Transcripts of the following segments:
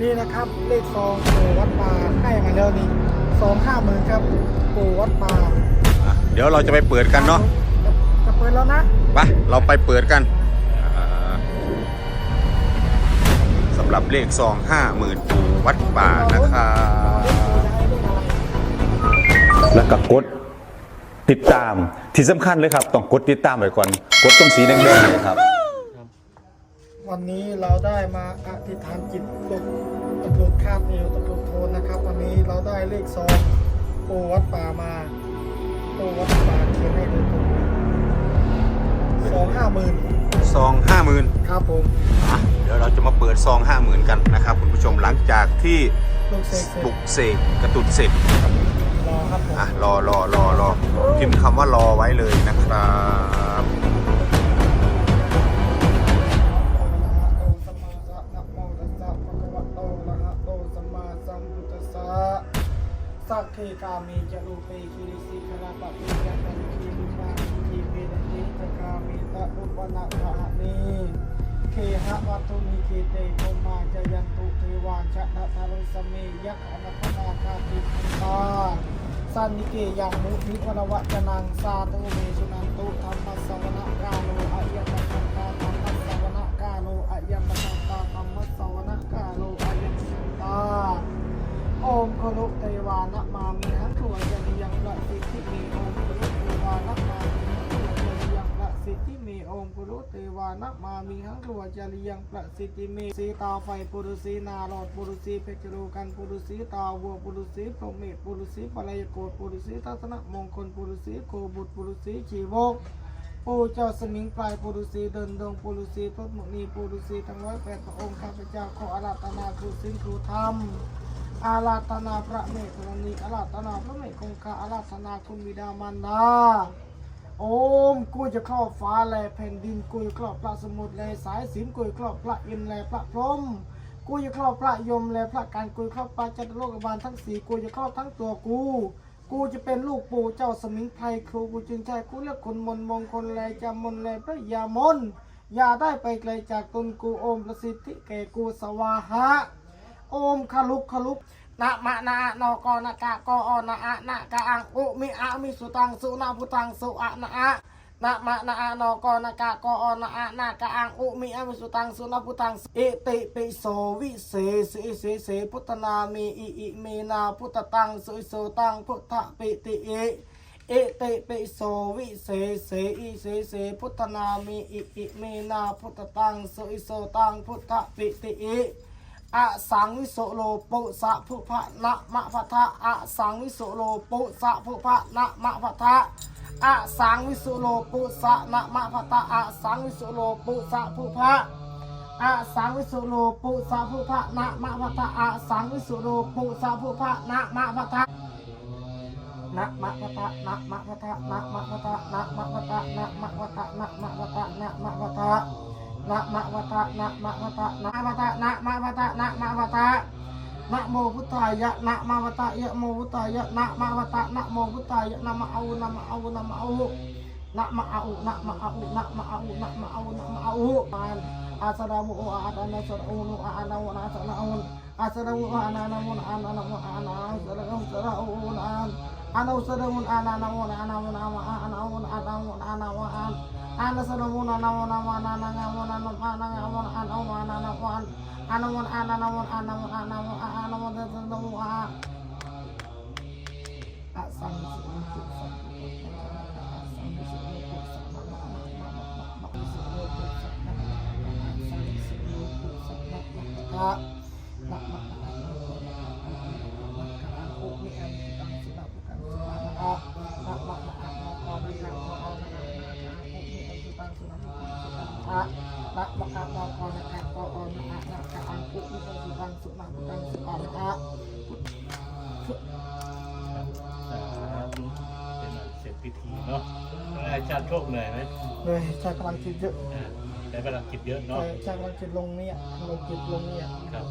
นี่นะครับเลขซองปู่วัดป่าให้มาแล้วนี่สองห้าหมื่นครับปู่วัดป่าอะเดี๋ยวเราจะไปเปิดกันเนาะจะจะเปิดแล้วนะไปเราไปเปิดกันอ่าสำหรับเลขซองห้าหมื่นปูวัดป่านะครับ แล้วก็กดติดตามที่สำคัญเลยครับ ต้องกดติดตามไว้ก่อน กดตรงสีแดงๆเลยครับ วันนี้เราได้มาอธิษฐานจิตปลุกตำรวจคาบเอวตำรวจโทนนะครับ วันนี้เราได้เลขซองปู่วัดป่ามาปู่วัดป่าเขียนให้โดยตรงสองห้าหมื่นซองห้าหมื่นครับผมเดี๋ยวเราจะมาเปิดซองห้าหมื่นกันนะครับคุณผู้ชมหลังจากที่ลูกเสกเสปลุกกเสกกระตุดเสร็จรอครับผม อะรอรอรอรอพิมพ์คำว่ารอไว้เลยนะครับ เคกามีจรูเปคิริสิคราปะปิยัปันคีมิชาทีเปรติตกามิตะอุปนะภะนีเคหะวัตุนิเคเตโคมาจยันตุเทวาชะนะทารุสเมยักขณพนาคาติพันตาสันนิเกยังมุนิวรวจนังสาธุเมสุนันตุธรรมสวนะกาโลอะยะมะสังตาธรรมสวนะกาโลอะยะมะสังตาธรรมสวนะกา โอมคลุเทวานะมามีหังถวยยันยังละสิทธิมีโอมคลุเทวานะมามีหังถวยยันยังละสิทธิมีโอมคลุเทวานะมามีหังถวยยันยังละสิทธิมีสีตาไฟปุรุสีนาหลอดปุรุสีเพชรโลกันปุรุสีตาวัวปุรุสีพรหมเมธปุรุสีปลายโกฏปุรุสีทัศนมงคลปุรุสีโกบุตรปุรุสีชีวกปูเจ้าสมิงปลายปุรุษีเดินดงปุรุษีพระมุนีปุรุษีทั้งร้อยแปดพระองค์ข้าพเจ้าขออาราธนาครูสิงครูธรรม อาราธนาพระเมตตานีอาราธนาพระเมตคงคาอาราธนาคุณบิดามารดาโอมกูจะครอบฟ้าแลแผ่นดินกูจะครอบพระสมุทรแลสายสินกูจะครอบพระอินแลพระพรหมกูจะครอบพระยมแลพระการกูจะครอบพระจัตโลกบาลทั้งสี่กูจะครอบทั้งตัวกู กูจะเป็นลูกปู่เจ้าสมิงไพรครูกูจึงใช่กูเรียกคนมนมงคลแลจำมนแลพระยามนอย่าได้ไปไกลจากตนกูโอมประสิทธิแก่กูสวาหะ โอมขลุกขลุกนะมะนะนอกนะกะกอนะอะนะกะอังอุมิอะมิสุตังสุนาพุตังสุอะนะอะนะมะนะนอกนะกะกอนะอะนะกะอังอุมิอะมิสุตังสุนาพุตังเอติปิโสวิเศษสิเสเสพุทธนามีอิอิเมนาพุทธตังสุอิโสตังพุทธปิติเอเอเตปิโสวิเศเสอิเสเสพุทธนามีอิอิเมนาพุทธตังสุอิโสตังพุทธปิติเอ อะสังวิโสโลปุสะภุพะนะมะพะทะอะสังวิโสโลปุสะภุพะนะมะพะทะอะสังวิโสโลปุสะนะมะพะทะอะสังวิโสโลปุสะภุพะอะสังวิโสโลปุสะภุพะนะมะพะทะอะสังวิโสโลปุสะภุพะนะมะพะทะนะมะพะทะนะมะพะทะนะมะพะทะนะมะพะทะนะมะพะทะนะมะพะทะนะมะพะทะ นะมะพะทะนะมะพะทะนะมะพะนะมะพะทะนะมะพะทะนะโมพุทธายะนะมะพะทะยะโมพุทธายะนะมะพะทะนะโมพุทธายะนะมะเอานะมะเอานะมะเอานะมะเอานะมะเอานะมะเอานะมะเอานะมะเอามันอาสรามุอาอานาสราอุอาอานาอาสราอุนอาสราอุอานานามุนอานานามุอานาสราอุสราอุนอา ana usadamun అనవసరము అననము అనము నమ అనము అనము అనము అనసరము ననము నమ ననము నను అనము అనము అనము అనము అనము అనము అనము అనము దదము ఆ Ah, nah, nah. อาจารย์โชคเหนื่อยไหมเลยใช้กำลังจิตเยอะอ่าใช้พลังจิตเยอะเนาะใช้ใช้กำลังจิตลงเนี่ยลงจิตลงเนี่ยครับ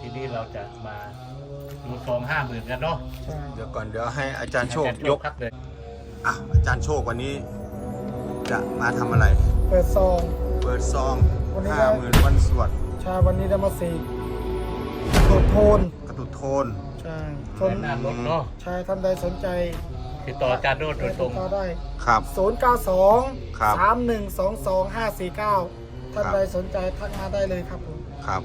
ทีนี้เราจะมาดูซองห้าหมื่นกันเนาะใช่เดี๋ยวก่อนเดี๋ยวให้อาจารย์โชคอาจารยกครับเลยอะอาจารย์โชควันนี้ จะมาทำอะไร เปิดซอง เปิดซองวันนี้ห้าหมื่นวันสวดใช่วันนี้ได้มาสี่โทนโทนกระตุดโทนใช่คด้านนหน้ารถเนาะใช่ท่านใดสนใจ ติดต่ออาจารย์โนดโดยตรง ติดต่อได้ ครับ 092 ครับ3122 549 ท่านครับ ใดสนใจทักมาได้เลยครับผมครับ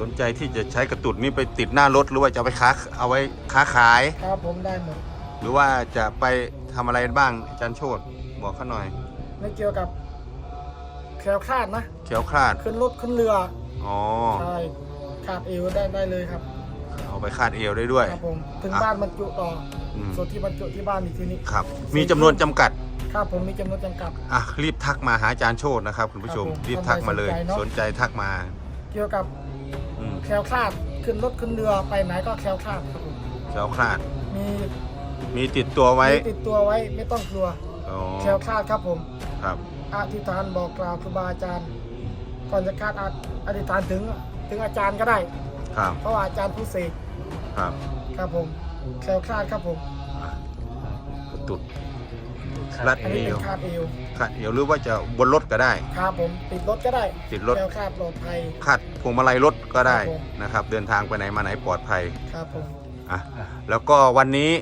สนใจที่จะใช้กระตุดนี้ไปติดหน้ารถหรือว่าจะเอาไปค้าเอาไว้ค้าขาย ครับผมได้หมดหรือว่าจะไปทำอะไรบ้างอาจารย์โชตบอกเขาหน่อยไม่เกี่ยวกับแคล้วคลาดนะ เขียวคลาดขึ้นรถขึ้นเรืออ๋อ ใช่ขาดเอวได้ได้เลยครับ เอาไปคาดเอวได้ด้วย ครับผมถึงอะบ้านบรรจุต่ออม ส่วนที่บรรจุที่บ้านอีกทีนี้ครับ มีจำนวนจำกัด ครับผมมีจำนวนจำกัด อะรีบทักมาหาอาจารย์โชตนะครับคุณผู้ชม ครับผมรีบทักมาเลย ท่านใดสสนนใจใจเนอะ ทักมาเกี่ยวกับอืมแคล้วคลาดขึ้นรถขึ้นเรือไปไหนก็แคล้วคลาดครับผมเขียวคลาด มีมีติดตัวไว้มีติดตัวไว้ไม่ต้องกลัวอ๋อแคล้วคลาดครับผม ครับอธิษฐานบอกกล่าวครูบาอาจารย์ ก่อนจะคาดอาอธิษฐานถึงถึงอาจารย์ก็ได้ ครับเพราะว่าอาจารย์ผู้เสกครับครับผมแคล้วคลาดครับผมอะกระตุดครับรัดอันเอนี้เป็นวคาดเอวคาดเอวหรือว่าจะบนรถก็ได้ ครับผมติดรถก็ได้ติดรถ แคล้วคลาดปลอดภัยคาดพวงมาลัยรถก็ได้ครับผม นะครับ เดินทางไปไหนมาไหนปลอดภัยครับผม อะแล้วก็วันนี้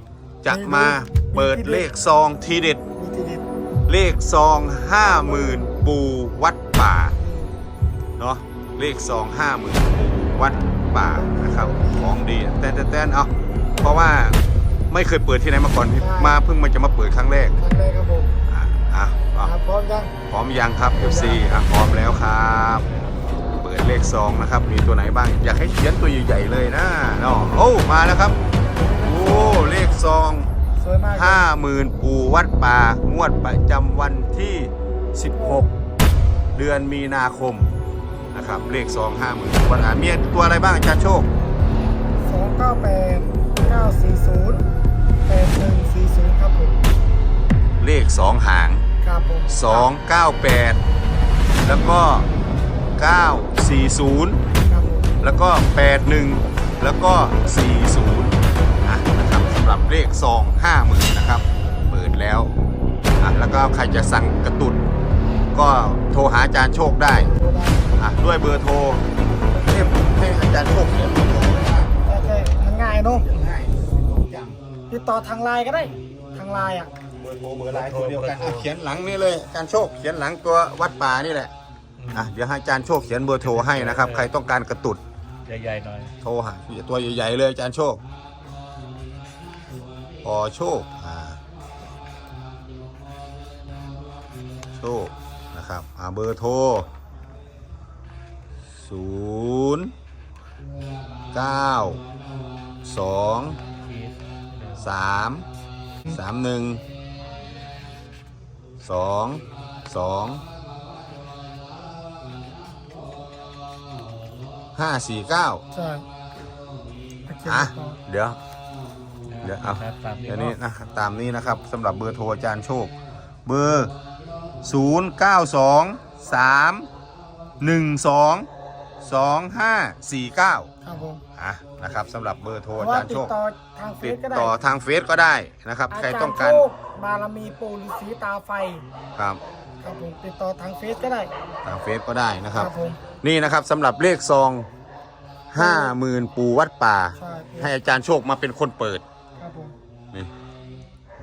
จะมาเปิดเลขซองทีเด็ด มีทีเด็ดเลขซองห้าหมื่นปูวัดป่าเนาะเลขซองห้าหมื่นปูวัด ป่านะครับของดีแต่แต่แต่เอาเพราะว่าไม่เคยเปิดที่ไหนมาก่อนมาเพิ่งมาจะมาเปิดครั้งแรกครั้งแรกครับผมอะอะอะครับพร้อมยังพร้อมยังครับ FC อะพร้อมแล้วครับ เปิดเลขซองนะครับ มีตัวไหนบ้าง อยากให้เขียนตัวใหญ่ๆเลยนะเนาะโอ้มาแล้วครับโอ้เลขซองสวยมากครับห้าหมื่นปูวัดป่างวดประจำวันที่ 16 เดือนมีนาคม นะครับ เลขซองห้าหมื่นวัดป่ามีตัวอะไรบ้างอาจารย์โชคสองเก้าแปดเก้าสี่ศูนย์แปดหนึ่งสี่ศูนย์ครับผมเลขสองหางครับผม298แล้วก็940ครับผมแล้วก็ 81 แล้วก็ 40อะนะครับสำหรับเลขซอง50,000นะครับ เปิดแล้วอะแล้วก็ใครจะสั่งกระตุด ก็โทรหาอาจารย์โชคได้โทรได้อะด้วยเบอร์โทรให้ให้อาจารย์โชคเขียนเบอร์โทรไว้นะโอเคมันง่ายเนาะง่ายจังติดต่อทางไลน์ก็ได้ทางไลน์อะเบอร์โทรเบอร์ไลน์ตัวเดียวกันอะเขียนหลังนี่เลยอาจารย์โชคเขียนหลังตัววัดป่านี่แหละอะเดี๋ยวให้อาจารย์โชคเขียนเบอร์โทรให้นะครับ ใครต้องการกระตุดใหญ่ๆหน่อย โทรหาตัวใหญ่ๆเลยอาจารย์โชคออโชคอ่าโชค นะครับอ่าเบอร์โทรศูนย์เก้าสองทีหนึ่งสามสามหนึ่งสองสองห้าสี่เก้าใช่โอเคอะต่อเดี๋ยว เดี๋ยวเอาครับตามนี้เดี๋ยวนี้เนาะนะครับตามนี้นะครับสำหรับเบอร์โทรอาจารย์โชค เบอร์ 0 9 2 3 1 2 2 5 4 9ครับผมอะนะครับสำหรับเบอร์โทรเพอาราะว่าจารย์ติโชดคต่อทางเฟติซดก็ได้ต่อทางเฟซก็ได้นะครับ ใครอาจารต้องย์การ โชคบารมีปูฤาษีตาไฟ ครับครับผมติดต่อทางเฟซก็ได้ ทางเฟซก็ได้นะครับ ผม นี่นะครับสำหรับเลขซองห้าหมื่นปูวัดป่า ใช่ ให้อาจารย์โชคมาเป็นคนเปิดครับผม นี่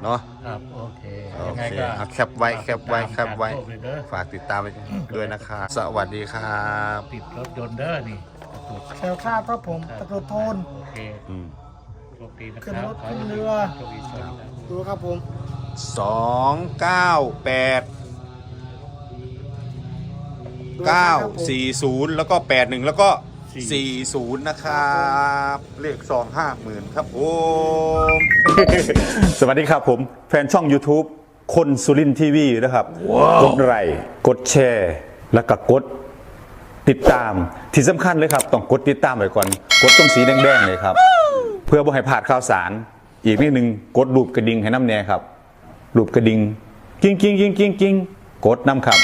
เนาะครับโอเคโอยังไงเคก็อะแคปไว้แคปไว้แคปไว้ตามการโชคเลยเด้อฝากติดตามไปด้วยนะครับสวัสดีครับติดรถยนต์เด้อนี่กระตุกแคล้วคลาดครับผมตะกรุดโทน โอเคอืมโชคดีนะคขึ้นรับรถขึ้นเรือ โชคดีโชคดีครับ ดูครับผม สองเก้าแปดดูเก้าครับผมสี่ศูนย์แล้วก็แปดหนึ่งแล้วก็ สี่ศูนย์นะครับเลขซองห้าหมื่นครับผมสวัสดีครับผม แฟนช่อง YouTube คนสุรินทีวีนะครับ กดไลค์กดแชร์ แล้วก็กดติดตามที่สำคัญเลยครับ ต้องกดติดตามไว้ก่อน กดตรงสีแดงๆเลยครับ เพื่อบ่ให้พลาดข่าวสาร อีกนิดนึงกดรูปกระดิ่งให้น้ำแน่ครับรูปกระดิ่งกิ้งกิ้งกิ้งกิ้งกิ้งกดน้ำครับ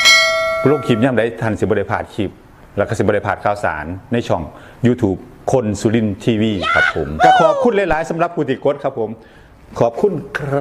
โลกคลิปย่ำได้ทันสิบได้พลาดคลิป แล้วก็สิบได้พลาดข่าวสารในช่อง YouTube คนสุรินทีวีครับผมก็ขอบคุณหลาย ๆสำหรับผู้ติดกดครับผม ขอบคุณครับ